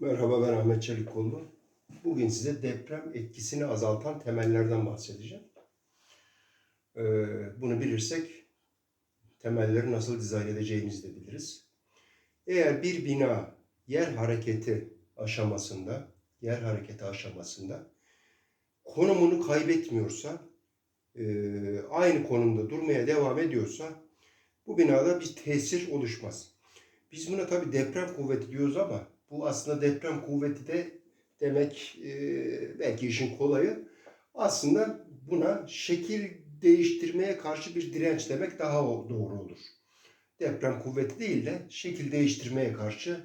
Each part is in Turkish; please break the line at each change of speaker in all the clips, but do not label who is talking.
Merhaba ben Ahmet Çelikkollu. Bugün size deprem etkisini azaltan temellerden bahsedeceğim. Ee, bunu bilirsek temelleri nasıl dizayn edeceğimizi de biliriz. Eğer bir bina yer hareketi aşamasında, yer hareketi aşamasında konumunu kaybetmiyorsa, e, aynı konumda durmaya devam ediyorsa bu binada bir tesir oluşmaz. Biz buna tabi deprem kuvveti diyoruz ama bu aslında deprem kuvveti de demek e, belki işin kolayı. Aslında buna şekil değiştirmeye karşı bir direnç demek daha doğru olur. Deprem kuvveti değil de şekil değiştirmeye karşı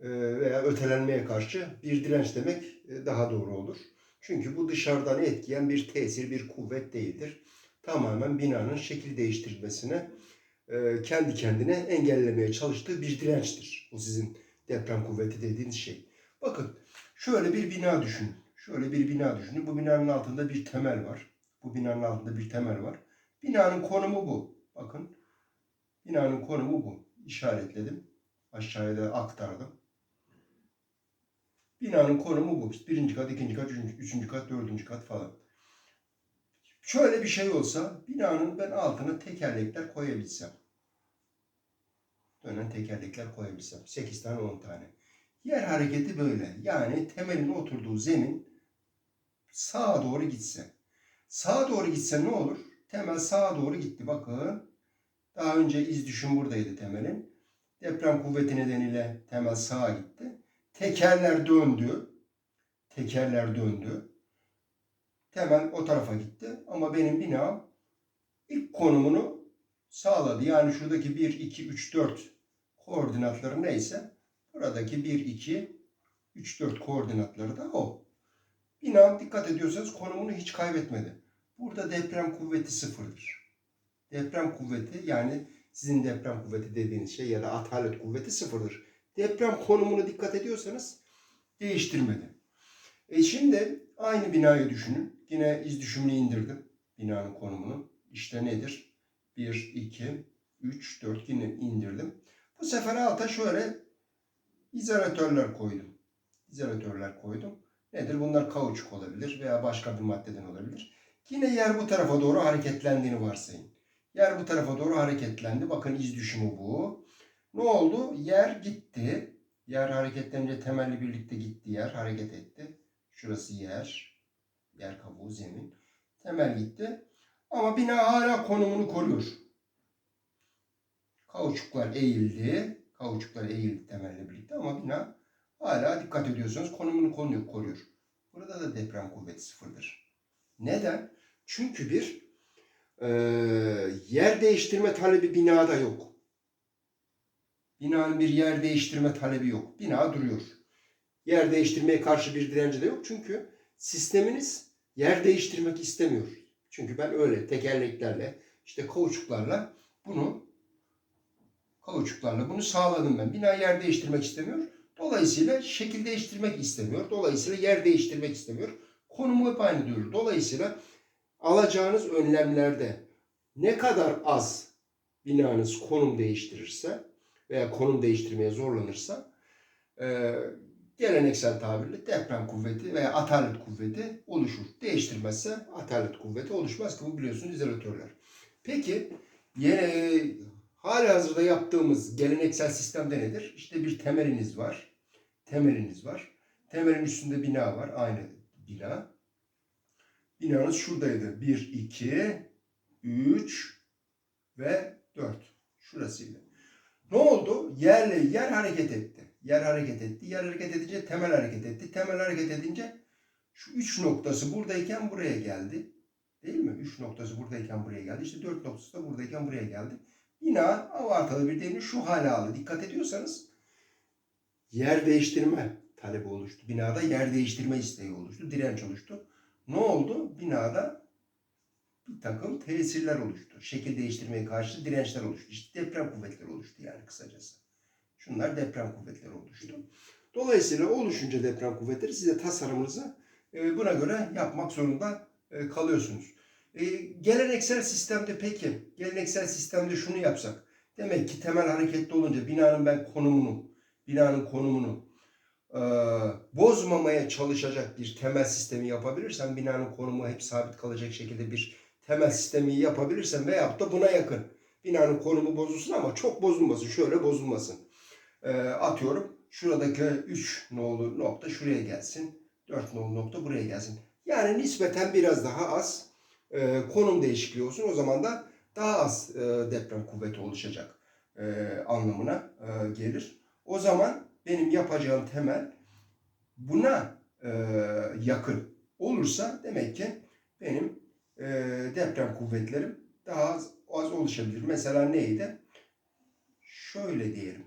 e, veya ötelenmeye karşı bir direnç demek e, daha doğru olur. Çünkü bu dışarıdan etkileyen bir tesir, bir kuvvet değildir. Tamamen binanın şekil değiştirmesine e, kendi kendine engellemeye çalıştığı bir dirençtir. Bu sizin deprem kuvveti dediğiniz şey. Bakın şöyle bir bina düşünün. Şöyle bir bina düşünün. Bu binanın altında bir temel var. Bu binanın altında bir temel var. Binanın konumu bu. Bakın. Binanın konumu bu. İşaretledim. Aşağıya da aktardım. Binanın konumu bu. Birinci kat, ikinci kat, üçüncü, üçüncü kat, dördüncü kat falan. Şöyle bir şey olsa binanın ben altına tekerlekler koyabilsem. Dönen tekerlekler koyabilsem. 8 tane 10 tane. Yer hareketi böyle. Yani temelin oturduğu zemin sağa doğru gitse. Sağa doğru gitse ne olur? Temel sağa doğru gitti. Bakın. Daha önce iz düşüm buradaydı temelin. Deprem kuvveti nedeniyle temel sağa gitti. Tekerler döndü. Tekerler döndü. Temel o tarafa gitti. Ama benim binam ilk konumunu sağladı. Yani şuradaki 1, 2, 3, 4 koordinatları neyse buradaki 1, 2, 3, 4 koordinatları da o. Binam dikkat ediyorsanız konumunu hiç kaybetmedi. Burada deprem kuvveti sıfırdır. Deprem kuvveti yani sizin deprem kuvveti dediğiniz şey ya da atalet kuvveti sıfırdır. Deprem konumunu dikkat ediyorsanız değiştirmedi. E şimdi aynı binayı düşünün. Yine iz düşümünü indirdim. Binanın konumunu. İşte nedir? 1, 2, 3, 4 yine indirdim. Bu sefer alta şöyle izolatörler koydum. İzolatörler koydum. Nedir? Bunlar kauçuk olabilir veya başka bir maddeden olabilir. Yine yer bu tarafa doğru hareketlendiğini varsayın. Yer bu tarafa doğru hareketlendi. Bakın iz düşümü bu. Ne oldu? Yer gitti. Yer hareketlenince temelli birlikte gitti yer. Hareket etti. Şurası yer. Yer kabuğu zemin. Temel gitti. Ama bina hala konumunu koruyor. Kauçuklar eğildi. Kauçuklar eğildi temelle birlikte ama bina hala dikkat ediyorsanız konumunu koruyor. koruyor. Burada da deprem kuvveti sıfırdır. Neden? Çünkü bir eee, yer değiştirme talebi binada yok. Binanın bir yer değiştirme talebi yok. Bina duruyor. Yer değiştirmeye karşı bir direnci de yok. Çünkü sisteminiz yer değiştirmek istemiyor. Çünkü ben öyle tekerleklerle, işte kauçuklarla bunu kauçuklarla bunu sağladım ben. Bina yer değiştirmek istemiyor. Dolayısıyla şekil değiştirmek istemiyor. Dolayısıyla yer değiştirmek istemiyor. Konumu hep aynı diyor. Dolayısıyla alacağınız önlemlerde ne kadar az binanız konum değiştirirse veya konum değiştirmeye zorlanırsa geleneksel tabirle deprem kuvveti veya atalet kuvveti oluşur. Değiştirmezse atalet kuvveti oluşmaz ki bu biliyorsunuz izolatörler. Peki yine hala hazırda yaptığımız geleneksel sistemde nedir? İşte bir temeliniz var. Temeliniz var. Temelin üstünde bina var. Aynı bina. Binanız şuradaydı. 1, 2, 3 ve 4. Şurasıydı. Ne oldu? Yerle yer hareket etti. Yer hareket etti. Yer hareket edince temel hareket etti. Temel hareket edince şu üç noktası buradayken buraya geldi. Değil mi? Üç noktası buradayken buraya geldi. İşte dört noktası da buradayken buraya geldi. Bina avartalı bir deyimle şu hale aldı. Dikkat ediyorsanız yer değiştirme talebi oluştu. Binada yer değiştirme isteği oluştu. Direnç oluştu. Ne oldu? Binada bir takım tesirler oluştu. Şekil değiştirmeye karşı dirençler oluştu. İşte deprem kuvvetleri oluştu yani kısacası. Şunlar deprem kuvvetleri oluştu. Dolayısıyla oluşunca deprem kuvvetleri size tasarımınızı e, buna göre yapmak zorunda e, kalıyorsunuz. E, geleneksel sistemde peki, geleneksel sistemde şunu yapsak. Demek ki temel hareketli olunca binanın ben konumunu, binanın konumunu bozmamaya çalışacak bir temel sistemi yapabilirsem binanın konumu hep sabit kalacak şekilde bir temel sistemi yapabilirsem veyahut da buna yakın binanın konumu bozulsun ama çok bozulmasın şöyle bozulmasın E, atıyorum şuradaki 3 nolu nokta şuraya gelsin 4 nolu nokta buraya gelsin yani nispeten biraz daha az e, konum değişikliği olsun o zaman da daha az e, deprem kuvveti oluşacak e, anlamına e, gelir. O zaman benim yapacağım temel buna e, yakın olursa demek ki benim e, deprem kuvvetlerim daha az, az oluşabilir. Mesela neydi? Şöyle diyelim.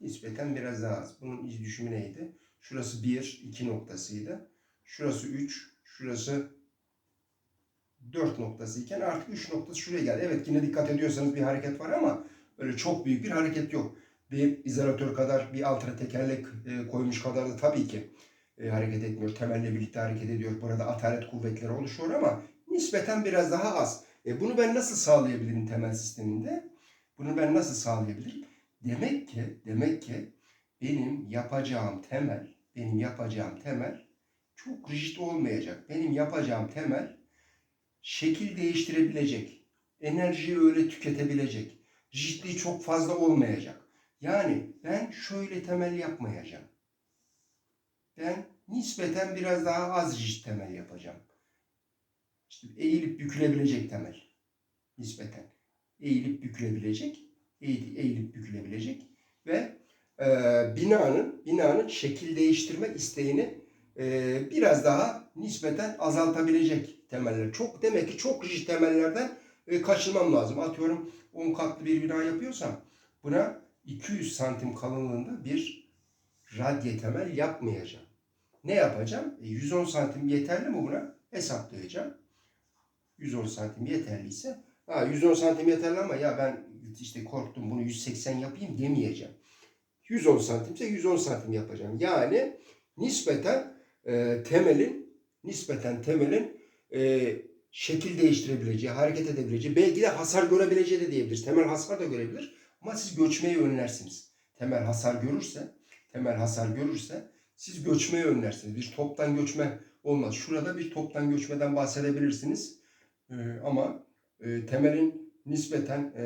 Nispeten biraz daha az. Bunun iz düşümü neydi? Şurası 1, 2 noktasıydı. Şurası 3, şurası 4 noktası iken artık 3 noktası şuraya geldi. Evet yine dikkat ediyorsanız bir hareket var ama öyle çok büyük bir hareket yok. Bir izolatör kadar bir altra tekerlek e, koymuş kadar da tabii ki e, hareket etmiyor. Temelle birlikte hareket ediyor. Burada atalet kuvvetleri oluşuyor ama nispeten biraz daha az. E, bunu ben nasıl sağlayabilirim temel sisteminde? Bunu ben nasıl sağlayabilirim? Demek ki demek ki benim yapacağım temel benim yapacağım temel çok rigid olmayacak. Benim yapacağım temel şekil değiştirebilecek. Enerjiyi öyle tüketebilecek. Rigidliği çok fazla olmayacak. Yani ben şöyle temel yapmayacağım. Ben nispeten biraz daha az rigid temel yapacağım. İşte eğilip bükülebilecek temel. Nispeten. Eğilip bükülebilecek. Eğil- Eğilip bükülebilecek. Ve e, binanın binanın şekil değiştirme isteğini e, biraz daha nispeten azaltabilecek temeller. Çok demek ki çok rigid temellerden e, kaçınmam lazım. Atıyorum 10 katlı bir bina yapıyorsam buna 200 santim kalınlığında bir radye temel yapmayacağım. Ne yapacağım? E, 110 santim yeterli mi buna? Hesaplayacağım. 110 santim yeterliyse ha 110 santim yeterli ama ya ben işte korktum bunu 180 yapayım demeyeceğim. 110 santimse 110 santim yapacağım. Yani nispeten e, temelin nispeten temelin e, şekil değiştirebileceği, hareket edebileceği, belki de hasar görebileceği de diyebiliriz. Temel hasar da görebilir ama siz göçmeyi önlersiniz. Temel hasar görürse, temel hasar görürse siz göçmeyi önlersiniz. Bir toptan göçme olmaz. Şurada bir toptan göçmeden bahsedebilirsiniz. E, ama e, temelin nispeten e,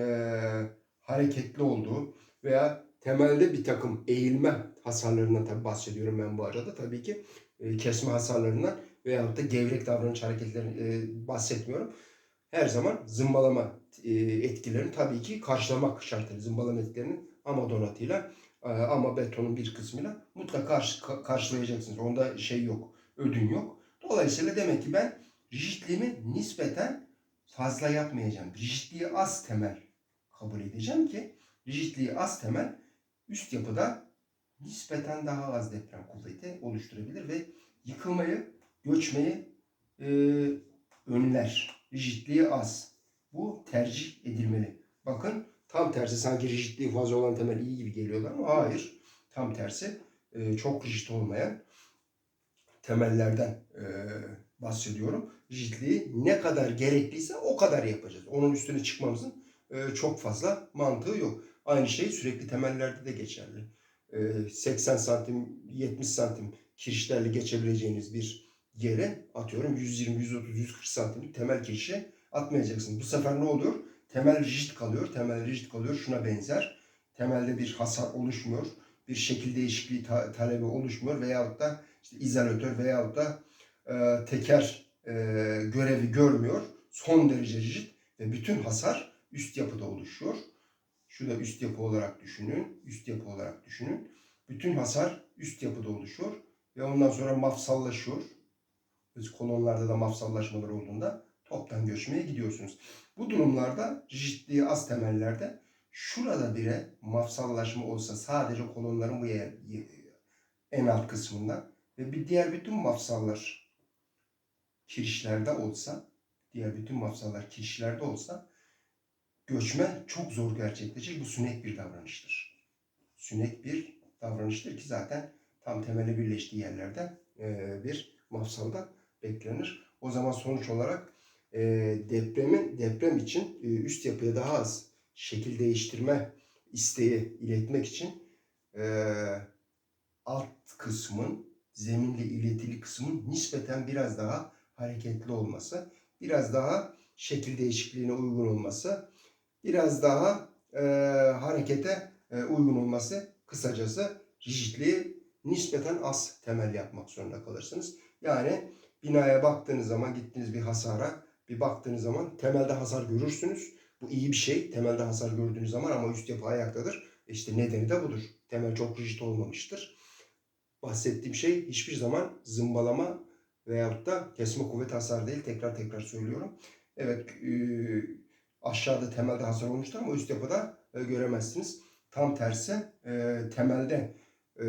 hareketli olduğu veya temelde bir takım eğilme hasarlarından tabii bahsediyorum ben bu arada. Tabii ki e, kesme hasarlarından veyahut da gevrek davranış hareketlerini e, bahsetmiyorum. Her zaman zımbalama e, etkilerini tabii ki karşılamak şartıyla. Zımbalama etkilerini ama donatıyla e, ama betonun bir kısmıyla mutlaka karşı, ka- karşılayacaksınız. Onda şey yok, ödün yok. Dolayısıyla demek ki ben rigidliğimi nispeten fazla yapmayacağım. Rigidliği az temel kabul edeceğim ki rigidliği az temel üst yapıda nispeten daha az deprem kuvveti oluşturabilir ve yıkılmayı, göçmeyi e, önler. Rigidliği az. Bu tercih edilmeli. Bakın tam tersi sanki rigidliği fazla olan temel iyi gibi geliyorlar ama hayır. Tam tersi e, çok rigid olmayan temellerden e, bahsediyorum. Rigidliği ne kadar gerekliyse o kadar yapacağız. Onun üstüne çıkmamızın e, çok fazla mantığı yok. Aynı şey sürekli temellerde de geçerli. E, 80 santim, 70 santim kirişlerle geçebileceğiniz bir yere atıyorum 120, 130, 140 santimlik temel kirişi atmayacaksınız. Bu sefer ne oluyor? Temel rigid kalıyor. Temel rigid kalıyor. Şuna benzer. Temelde bir hasar oluşmuyor. Bir şekil değişikliği ta- talebi oluşmuyor. Veyahut da işte izolatör veyahut da e, teker e, görevi görmüyor. Son derece rigid ve bütün hasar üst yapıda oluşuyor. Şu da üst yapı olarak düşünün. Üst yapı olarak düşünün. Bütün hasar üst yapıda oluşuyor ve ondan sonra mafsallaşıyor. Biz kolonlarda da mafsallaşmalar olduğunda toptan göçmeye gidiyorsunuz. Bu durumlarda rigidliği az temellerde şurada bile mafsallaşma olsa sadece kolonların bu yer, en alt kısmında ve bir diğer bütün mafsallar kirişlerde olsa diğer bütün mafsallar kirişlerde olsa göçme çok zor gerçekleşecek. Bu sünek bir davranıştır. Sünek bir davranıştır ki zaten tam temeli birleştiği yerlerde e, bir mafsalda beklenir. O zaman sonuç olarak e, depremin deprem için e, üst yapıya daha az şekil değiştirme isteği iletmek için alt kısmın zeminle iletili kısmın nispeten biraz daha hareketli olması, biraz daha şekil değişikliğine uygun olması, biraz daha e, harekete e, uygun olması, kısacası rigidliği nispeten az temel yapmak zorunda kalırsınız. Yani binaya baktığınız zaman gittiğiniz bir hasara bir baktığınız zaman temelde hasar görürsünüz. Bu iyi bir şey. Temelde hasar gördüğünüz zaman ama üst yapı ayaktadır. İşte nedeni de budur. Temel çok rigid olmamıştır. Bahsettiğim şey hiçbir zaman zımbalama veyahut da kesme kuvvet hasar değil. Tekrar tekrar söylüyorum. Evet e, aşağıda temelde hasar olmuştur ama üst yapıda e, göremezsiniz. Tam tersi e, temelde e,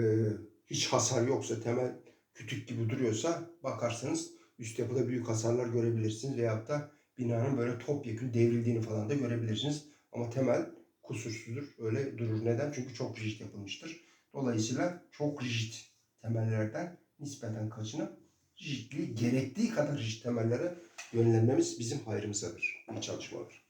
hiç hasar yoksa temel kütük gibi duruyorsa bakarsanız üst yapıda büyük hasarlar görebilirsiniz veyahut da binanın böyle topyekun devrildiğini falan da görebilirsiniz. Ama temel kusursuzdur. Öyle durur. Neden? Çünkü çok rigid yapılmıştır. Dolayısıyla çok rigid temellerden nispeten kaçınıp gerektiği kadar rigid temellere yönlenmemiz bizim hayrımızadır. İyi çalışmalar.